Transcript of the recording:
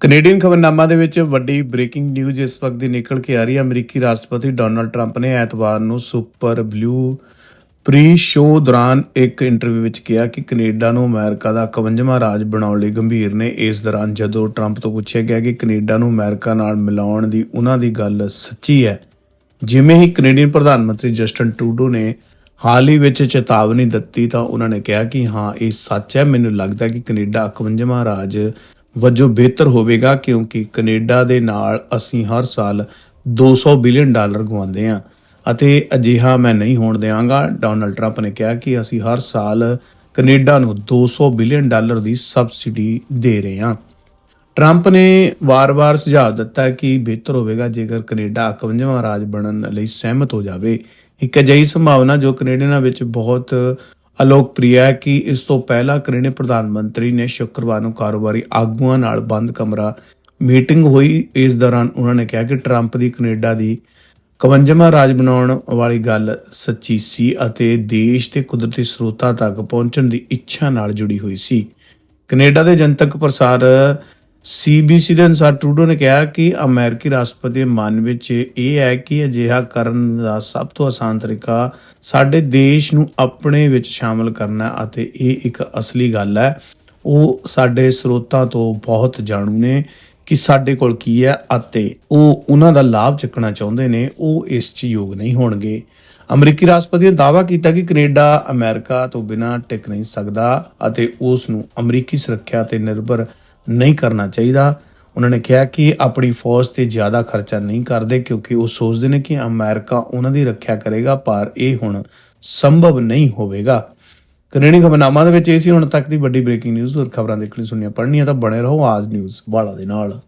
Canadian ਖਬਰਨਾਮਾ ਦੇ ਵਿੱਚ ਵੱਡੀ ਬ੍ਰੇਕਿੰਗ ਨਿਊਜ਼ ਇਸ ਵਕਤ ਦੀ ਨਿਕਲ ਕੇ ਆ ਰਹੀ ਹੈ। ਅਮਰੀਕੀ ਰਾਸ਼ਟਰਪਤੀ ਡੋਨਲਡ ਟਰੰਪ ਨੇ ਐਤਵਾਰ ਨੂੰ ਸੁਪਰ ਬਲੂ ਪ੍ਰੀ ਸ਼ੋਅ ਦੌਰਾਨ ਇੱਕ ਇੰਟਰਵਿਊ ਵਿੱਚ ਕਿਹਾ ਕਿ ਕੈਨੇਡਾ ਨੂੰ ਅਮਰੀਕਾ ਦਾ 51ਵਾਂ ਰਾਜ ਬਣਾਉਣ ਲਈ ਗੰਭੀਰ ਨੇ। ਇਸ ਦੌਰਾਨ ਜਦੋਂ ਟਰੰਪ ਤੋਂ ਪੁੱਛਿਆ ਗਿਆ ਕਿ ਕੈਨੇਡਾ ਨੂੰ ਅਮਰੀਕਾ ਨਾਲ ਮਿਲਾਉਣ ਦੀ ਉਹਨਾਂ ਦੀ ਗੱਲ ਸੱਚੀ ਹੈ, ਜਿਵੇਂ ਹੀ ਕੈਨੇਡੀਅਨ ਪ੍ਰਧਾਨ ਮੰਤਰੀ ਜਸਟਨ ਟਰੂਡੋ ਨੇ ਹਾਲ ਹੀ ਵਿੱਚ ਚੇਤਾਵਨੀ ਦਿੱਤੀ ਤਾਂ ਉਹਨਾਂ ਨੇ ਕਿਹਾ ਕਿ ਹਾਂ, ਇਹ ਸੱਚ ਹੈ। ਮੈਨੂੰ ਲੱਗਦਾ ਕਿ ਕੈਨੇਡਾ 51ਵਾਂ ਰਾਜ ਵਜੋਂ ਬਿਹਤਰ ਹੋਵੇਗਾ ਕਿਉਂਕਿ ਕੈਨੇਡਾ ਦੇ ਨਾਲ ਅਸੀਂ ਹਰ ਸਾਲ 200 ਬਿਲੀਅਨ ਡਾਲਰ ਗਵਾਉਂਦੇ ਹਾਂ। ਅਤੇ ਅਜਿਹਾ ਮੈਂ ਨਹੀਂ ਹੋਣ ਦੇਵਾਂਗਾ ਡੋਨਲਡ ਟਰੰਪ ਨੇ ਕਿਹਾ ਕਿ ਅਸੀਂ ਹਰ ਸਾਲ ਕੈਨੇਡਾ ਨੂੰ 200 ਬਿਲੀਅਨ ਡਾਲਰ ਦੀ ਸਬਸਿਡੀ ਦੇ ਰਹੇ ਹਾਂ। ਟਰੰਪ ਨੇ ਵਾਰ-ਵਾਰ ਸੁਝਾਅ ਦਿੱਤਾ ਕਿ ਬਿਹਤਰ ਹੋਵੇਗਾ ਜੇਕਰ ਕੈਨੇਡਾ 51ਵਾਂ ਰਾਜ ਬਣਨ ਲਈ ਸਹਿਮਤ ਹੋ ਜਾਵੇ। ਇੱਕ ਅਜਿਹੀ ਸੰਭਾਵਨਾ ਜੋ ਕੈਨੇਡੀਅਨਾਂ ਵਿੱਚ ਬਹੁਤ ਅਲੋਕਪ੍ਰਿਯ ਹੈ ਕਿ ਇਸ ਤੋਂ ਪਹਿਲਾਂ ਕੈਨੇਡੀਅਨ ਪ੍ਰਧਾਨ ਮੰਤਰੀ ਨੇ ਸ਼ੁੱਕਰਵਾਰ ਨੂੰ ਕਾਰੋਬਾਰੀ ਆਗੂਆਂ ਨਾਲ ਬੰਦ ਕਮਰਾ ਮੀਟਿੰਗ ਹੋਈ। ਇਸ ਦੌਰਾਨ ਉਹਨਾਂ ਨੇ ਕਿਹਾ ਕਿ ਟਰੰਪ ਦੀ ਕੈਨੇਡਾ ਦੀ 51ਵਾਂ ਰਾਜ ਬਣਾਉਣ ਵਾਲੀ ਗੱਲ ਸੱਚੀ ਸੀ ਅਤੇ ਦੇਸ਼ ਦੇ ਕੁਦਰਤੀ ਸਰੋਤਾਂ ਤੱਕ ਪਹੁੰਚਣ ਦੀ ਇੱਛਾ ਨਾਲ ਜੁੜੀ ਹੋਈ ਸੀ। ਕੈਨੇਡਾ ਦੇ ਜਨਤਕ ਪ੍ਰਸਾਰ ਸੀਬੀਸੀ ਦੇ ਅਨੁਸਾਰ ਟਰੂਡੋ ਨੇ ਕਿਹਾ ਕਿ ਅਮਰੀਕੀ ਰਾਸ਼ਟਰਪਤੀ ਦੇ ਮਨ ਵਿੱਚ ਇਹ ਹੈ ਕਿ ਅਜਿਹਾ ਕਰਨ ਦਾ ਸਭ ਤੋਂ ਆਸਾਨ ਤਰੀਕਾ ਸਾਡੇ ਦੇਸ਼ ਨੂੰ ਆਪਣੇ ਵਿੱਚ ਸ਼ਾਮਲ ਕਰਨਾ ਅਤੇ ਇਹ ਇੱਕ ਅਸਲੀ ਗੱਲ ਹੈ। ਉਹ ਸਾਡੇ ਸਰੋਤਾਂ ਤੋਂ ਬਹੁਤ ਜਾਣੂ ਨੇ ਕਿ ਸਾਡੇ ਕੋਲ ਕੀ ਹੈ ਅਤੇ ਉਹ ਉਹਨਾਂ ਦਾ ਲਾਭ ਚੱਕਣਾ ਚਾਹੁੰਦੇ ਨੇ, ਉਹ ਇਸ 'ਚ ਯੋਗ ਨਹੀਂ ਹੋਣਗੇ। ਅਮਰੀਕੀ ਰਾਸ਼ਟਰਪਤੀ ਨੇ ਦਾਅਵਾ ਕੀਤਾ ਕਿ ਕੈਨੇਡਾ ਅਮਰੀਕਾ ਤੋਂ ਬਿਨਾਂ ਟਿਕ ਨਹੀਂ ਸਕਦਾ ਅਤੇ ਉਸ ਨੂੰ ਅਮਰੀਕੀ ਸੁਰੱਖਿਆ ਤੇ ਨਿਰਭਰ ਨਹੀਂ ਕਰਨਾ ਚਾਹੀਦਾ। ਉਹਨਾਂ ਨੇ ਕਿਹਾ ਕਿ ਆਪਣੀ ਫੌਜ ਤੇ ਜ਼ਿਆਦਾ ਖਰਚਾ ਨਹੀਂ ਕਰਦੇ ਕਿਉਂਕਿ ਉਹ ਸੋਚਦੇ ਨੇ ਕਿ ਅਮਰੀਕਾ ਉਹਨਾਂ ਦੀ ਰੱਖਿਆ ਕਰੇਗਾ, ਪਰ ਇਹ ਹੁਣ ਸੰਭਵ ਨਹੀਂ ਹੋਵੇਗਾ। ਕੈਨੇਡੀ ਖਬਰਨਾਮਾ ਦੇ ਵਿੱਚ ਇਹ ਸੀ, ਹੁਣ ਤੱਕ ਦੀ ਵੱਡੀ ਬ੍ਰੇਕਿੰਗ ਨਿਊਜ਼ ਹੋਰ ਖਬਰਾਂ ਦੇਖਣੀ ਸੁਣਨੀਆਂ, ਪੜ੍ਹਨੀਆਂ ਤਾਂ ਬਣੇ ਰਹੋ ਆਜ ਨਿਊਜ਼ ਵਾਲਾ ਦੇ ਨਾਲ।